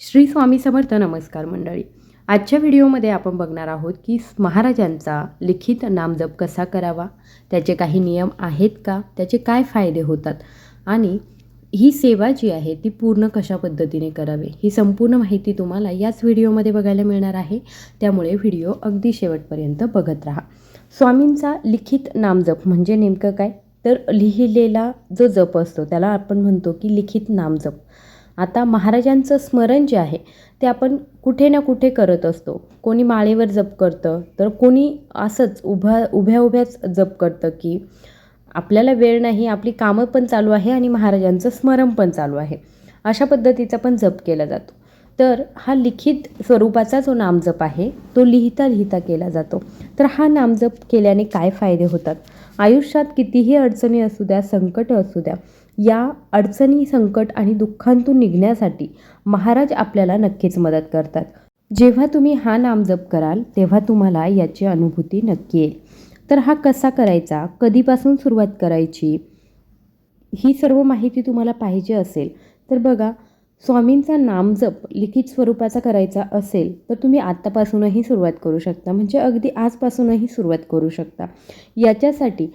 श्री स्वामी समर्थ नमस्कार मंडळी. आजच्या व्हिडिओमध्ये आपण बघणार आहोत की महाराजांचा लिखित नामजप कसा करावा? त्याचे काही नियम आहेत का? त्याचे काय फायदे होतात? आणि ही सेवा जी आहे ती पूर्ण कशा पद्धतीने करावी? ही संपूर्ण माहिती तुम्हाला याच व्हिडिओमध्ये बघायला मिळणार आहे. त्यामुळे व्हिडिओ अगदी शेवटपर्यंत बघत राहा. स्वामींचा लिखित नामजप म्हणजे नेमकं काय? तर लिहिलेला जो जप असतो त्याला आपण म्हणतो की लिखित नामजप. आता महाराजांचं स्मरण जे आहे ते आपण कुठे ना कुठे करत असतो. कोणी माळेवर जप करतं तर कोणी असंच उभ्या उभ्या उभ्याच जप करतं की आपल्याला वेळ नाही आपली कामं पण चालू आहे आणि महाराजांचं स्मरण पण चालू आहे. अशा पद्धतीचा पण जप केला जातो. तर हा लिखित स्वरूपाचा जो नामजप आहे तो लिहिता लिहिता केला जातो. तर हा नामजप केल्याने काय फायदे होतात? आयुष्यात कितीही अडचणी असू द्या संकट असू द्या या अडचणी संकट आणि दुःखांतून निघण्यासाठी महाराज आपल्याला नक्कीच मदत करतात. जेव्हा तुम्ही हा नामजप कराल तेव्हा तुम्हाला याची अनुभूती नक्की येईल. तर हा कसा करायचा कधीपासून सुरुवात करायची ही सर्व माहिती तुम्हाला पाहिजे असेल तर बघा स्वामींचा नामजप लिखित स्वरूपाचा करायचा असेल तर तुम्ही आत्तापासूनही सुरुवात करू शकता. म्हणजे अगदी आजपासूनही सुरुवात करू शकता. याच्यासाठी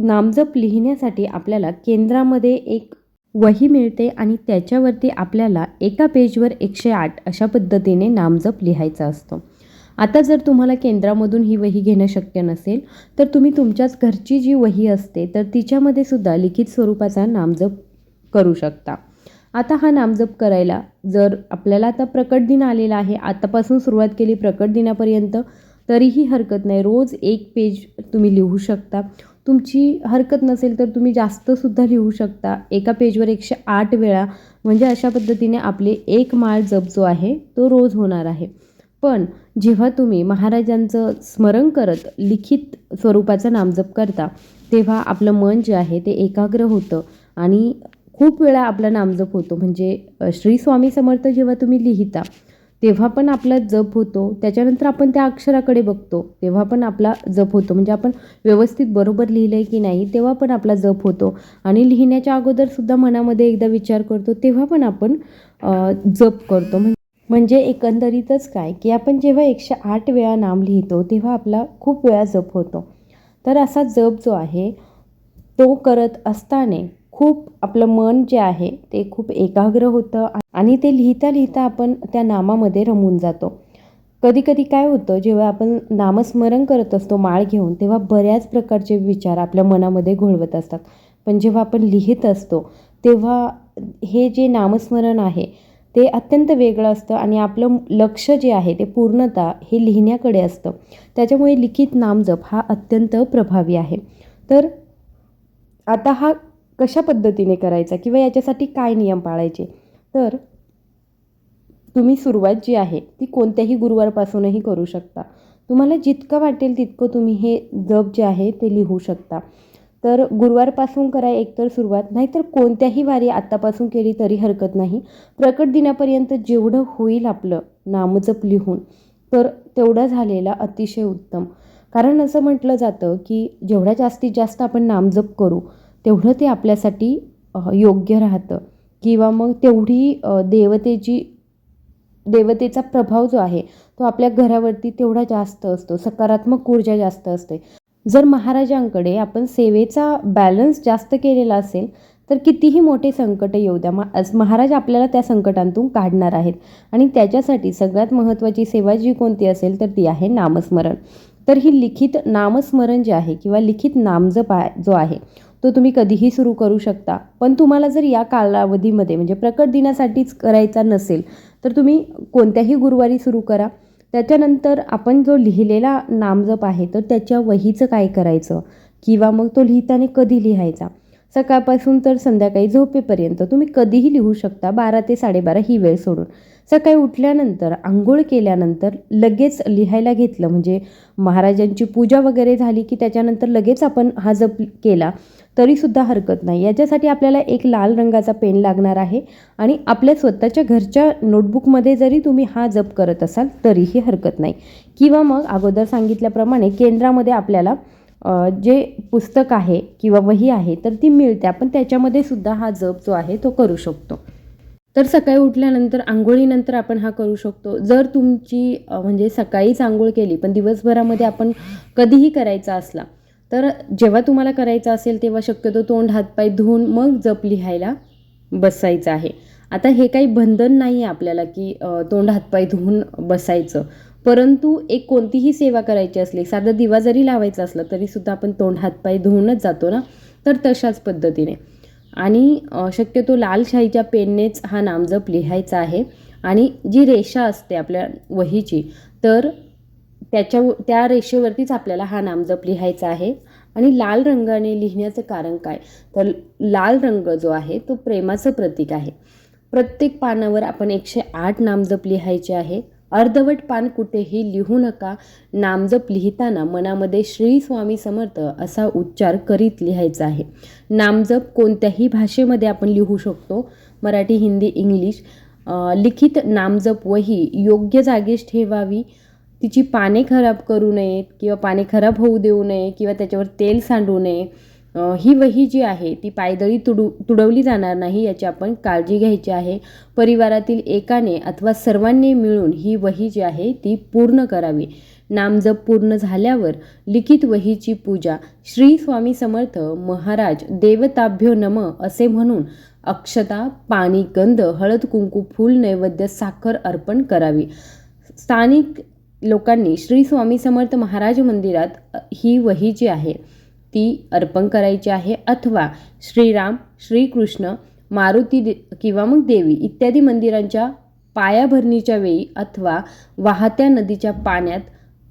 नामजप लिहिण्यासाठी आपल्याला केंद्रामध्ये एक वही मिळते आणि त्याच्यावरती आपल्याला एका पेजवर एकशे आठ अशा पद्धतीने नामजप लिहायचा असतो. आता जर तुम्हाला केंद्रामधून ही वही घेणं शक्य नसेल तर तुम्ही तुमच्याच घरची जी वही असते तर तिच्यामध्ये सुद्धा लिखित स्वरूपाचा नामजप करू शकता. आता हा नामजप करायला. जर आपल्याला आता प्रकट दिन आलेला आहे आतापासून सुरुवात केली प्रकट दिनापर्यंत तरीही हरकत नाही. रोज एक पेज तुम्ही लिहू शकता. तुमची हरकत नसेल तर तुम्ही जास्तसुद्धा लिहू शकता. एका पेजवर एकशे आठ वेळा. म्हणजे अशा पद्धतीने आपले एक माळ जप जो आहे तो रोज होणार आहे. पण जेव्हा तुम्ही महाराजांचं स्मरण करत लिखित स्वरूपाचा नामजप करता तेव्हा आपलं मन जे आहे ते एकाग्र होतं. आणि खूप वेळा आपला नामजप होतो. म्हणजे श्री स्वामी समर्थ जेव्हा तुम्ही लिहिता तेव्हा पण आपला जप होतो. त्याच्यानंतर आपण त्या अक्षराकडे बघतो. तेव्हा पण आपला जप होतो. म्हणजे आपण व्यवस्थित बरोबर लिहिलं आहे की नाही तेव्हा पण आपला जप होतो. आणि लिहिण्याच्या अगोदरसुद्धा मनामध्ये एकदा विचार करतो तेव्हा पण आपण जप करतो. म्हणजे एकंदरीतच काय की आपण जेव्हा एकशे आठ वेळा नाम लिहितो तेव्हा आपला खूप वेळा जप होतो. तर असा जप जो आहे तो करत असताना खूप आपलं मन जे आहे ते खूप एकाग्र होतं आणि ते लिहिता लिहिता आपण त्या नामामध्ये रमून जातो. कधी कधी काय होतं जेव्हा आपण नामस्मरण करत असतो माळ घेऊन तेव्हा बऱ्याच प्रकारचे विचार आपल्या मनामध्ये घोळवत असतात. पण जेव्हा आपण लिहित असतो तेव्हा हे जे नामस्मरण आहे ते अत्यंत वेगळं असतं आणि आपलं लक्ष जे आहे ते पूर्णतः हे लिहिण्याकडे असतं. त्याच्यामुळे लिखित नामजप हा अत्यंत प्रभावी आहे. तर आता हा कशा पद्धतीने करायचा किंवा याच्यासाठी काय नियम पाळायचे? तर तुम्ही सुरुवात जी आहे ती कोणत्याही गुरुवारपासूनही करू शकता. तुम्हाला जितकं वाटेल तितकं तुम्ही हे जप जे आहे ते लिहू शकता. तर गुरुवारपासून करा एकतर सुरुवात नाहीतर कोणत्याही वारी आत्तापासून केली तरी हरकत नाही. प्रकट दिनापर्यंत जेवढं होईल आपलं नामजप लिहून तर तेवढं झालेला अतिशय उत्तम. कारण असं म्हटलं जातं की जेवढ्या जास्तीत जास्त आपण नामजप करू तेवढं ते आपल्यासाठी योग्य राहतं. किंवा मग तेवढी देवतेची देवतेचा प्रभाव जो आहे तो आपल्या घरावरती तेवढा जास्त असतो. सकारात्मक ऊर्जा जास्त असते. जर महाराजांकडे आपण सेवेचा बॅलन्स जास्त केलेला असेल तर कितीही मोठे संकट येऊ द्या. मा आज महाराज आपल्याला त्या संकटांतून काढणार आहेत. आणि त्याच्यासाठी सगळ्यात महत्त्वाची सेवा जी कोणती असेल तर ती आहे नामस्मरण. तर ही लिखित नामस्मरण जे आहे किंवा लिखित नामजप जो आहे तो तुम्ही कधीही सुरू करू शकता. पण तुम्हाला जर या कालावधीमध्ये म्हणजे प्रकट दिनासाठीच करायचा नसेल तर तुम्ही कोणत्याही गुरुवारी सुरू करा. त्याच्यानंतर आपण जो लिहिलेला नामजप आहे तर त्याच्या वहीचं काय करायचं? किंवा मग तो लिहिताना कधी लिहायचा? सकाळपासून तर संध्याकाळी झोपेपर्यंत तुम्ही कधीही लिहू शकता. बारा ते साडेबारा ही वेळ सोडून. सकाळी उठल्यानंतर आंघोळ केल्यानंतर लगेच लिहायला घेतलं. म्हणजे महाराजांची पूजा वगैरे झाली की त्याच्यानंतर लगेच आपण हा जप केला. तरीसुद्धा हरकत नाही. याच्यासाठी आपल्याला एक लाल रंगाचा पेन लागणार आहे आणि आपल्या स्वतःच्या घरच्या नोटबुकमध्ये जरी तुम्ही हा जप करत असाल तरीही हरकत नाही. किंवा मग अगोदर सांगितल्याप्रमाणे केंद्रामध्ये आपल्याला जे पुस्तक आहे किंवा वही आहे तर ती मिळते. आपण त्याच्यामध्ये सुद्धा हा जप जो आहे तो करू शकतो. तर सकाळी उठल्यानंतर आंघोळीनंतर आपण हा करू शकतो. जर तुमची म्हणजे सकाळीच आंघोळ केली पण दिवसभरामध्ये आपण कधीही करायचा असला तर जेव्हा तुम्हाला करायचं असेल तेव्हा शक्यतो तोंड हातपाय धुवून मग जप लिहायला बसायचं आहे. आता हे काही बंधन नाही आहे आपल्याला की तोंड हातपाय धुवून बसायचं. परंतु एक कोणतीही सेवा करायची असली साधा दिवा जरी लावायचा असला तरीसुद्धा आपण तोंड हातपाय धुवूनच जातो ना? तर तशाच पद्धतीने. आणि शक्यतो लालशाहीच्या पेननेच हा नामजप लिहायचा आहे. आणि जी रेषा असते आपल्या वहीची तर त्याच्या त्या रेषेवरतीच आपल्याला हा नामजप लिहायचा आहे. आणि लाल रंगाने लिहिण्याचं कारण काय? तर लाल रंग जो आहे तो प्रेमाचं प्रतीक आहे. प्रत्येक पानावर आपण एकशे आठ नामजप लिहायचे आहे. अर्धवट पान कुठेही लिहू नका. नामजप लिहिताना मनामध्ये श्री स्वामी समर्थ असा उच्चार करीत लिहायचा आहे. नामजप कोणत्याही भाषेमध्ये आपण लिहू शकतो. मराठी हिंदी इंग्लिश लिखित नामजप वही योग्य जागेस ठेवावी. तिची पाने खराब करू नयेत किंवा पाने खराब होऊ देऊ नये किंवा त्याच्यावर तेल सांडू नये ही वही जी आहे ती पायदळी तुडू तुडवली जाणार नाही याची आपण काळजी घ्यायची आहे. परिवारातील एकाने अथवा सर्वांनी मिळून ही वही जी आहे ती पूर्ण करावी. नामजप पूर्ण झाल्यावर लिखित वहीची पूजा श्री स्वामी समर्थ महाराज देवताभ्यो नम असे म्हणून अक्षता पाणी गंध हळद कुंकू फूल नैवेद्य साखर अर्पण करावी. स्थानिक लोकांनी श्री स्वामी समर्थ महाराज मंदिरात ही वही जी आहे ती अर्पण करायची आहे. अथवा श्रीराम श्रीकृष्ण मारुती दे किंवा मग देवी इत्यादी मंदिरांच्या पायाभरणीच्या वेळी अथवा वाहत्या नदीच्या पाण्यात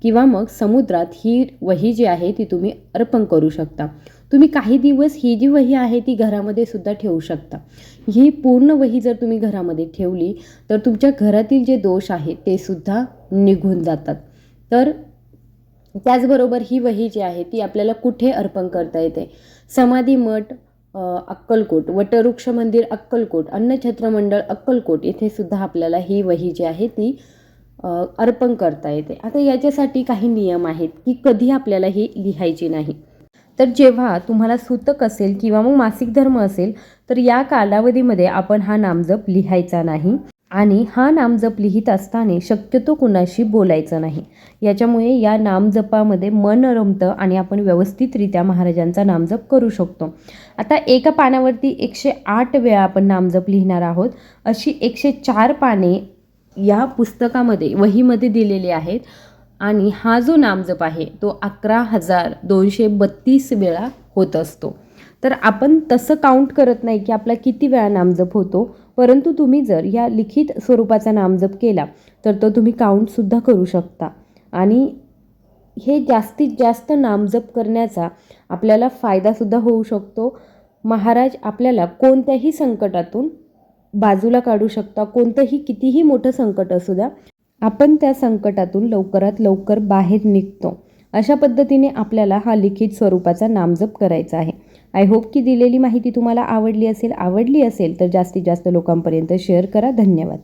किंवा मग समुद्रात ही वही जी आहे ती तुम्ही अर्पण करू शकता. तुम्ही काही दिवस ही जी वही आहे ती घरामध्ये सुद्धा ठेवू शकता. ही पूर्ण वही जर तुम्ही घरामध्ये ठेवली तर तुमच्या घरातील जे दोष आहेत ते सुद्धा निघून जातात. तर त्याचबरोबर ही वही जी आहे ती आपल्याला कुठे अर्पण करता येते? समाधी मठ अक्कलकोट वटवृक्ष मंदिर अक्कलकोट अन्नछत्र मंडळ अक्कलकोट येथे सुद्धा आपल्याला ही वही जी आहे ती अर्पण करता येते. आता याच्यासाठी काही नियम आहेत की कधी आपल्याला ही लिहायची नाही. तर जेव्हा तुम्हाला सूतक असेल किंवा मग मासिक धर्म असेल तर या कालावधीमध्ये आपण हा नामजप लिहायचा नाही आणि हा नामजप लिहित असताना शक्यतो कुणाशी बोलायचं नाही. याच्यामुळे या नामजपामध्ये मन रमतं आणि आपण व्यवस्थितरित्या महाराजांचा नामजप करू शकतो. आता एका पानावरती एकशे आठ वेळा आपण नामजप लिहिणार आहोत. अशी एकशे चार पाने या पुस्तकामध्ये वहीमध्ये दिलेली आहेत. आणि हा जो नामजप आहे तो अकरा हजार दोनशे बत्तीस वेळा होत असतो. तर आपण तसं काउंट करत नाही की आपला किती वेळा नामजप होतो परंतु तुम्ही जर या लिखित स्वरूपाचा नामजप केला तर तो तुम्ही काउंटसुद्धा करू शकता. आणि हे जास्तीत जास्त नामजप करण्याचा आपल्याला फायदासुद्धा होऊ शकतो. महाराज आपल्याला कोणत्याही संकटातून बाजूला काढू शकता कोणतंही कितीही मोठं संकट असू द्या. आपण त्या संकटातून लवकरात लवकर बाहेर निघतो. अशा पद्धतीने आपल्याला हा लिखित स्वरूपाचा नामजप करायचा आहे. आय होप की दिलेली माहिती तुम्हाला आवडली असेल. आवडली असेल तर जास्तीत जास्त लोकांपर्यंत शेअर करा. धन्यवाद.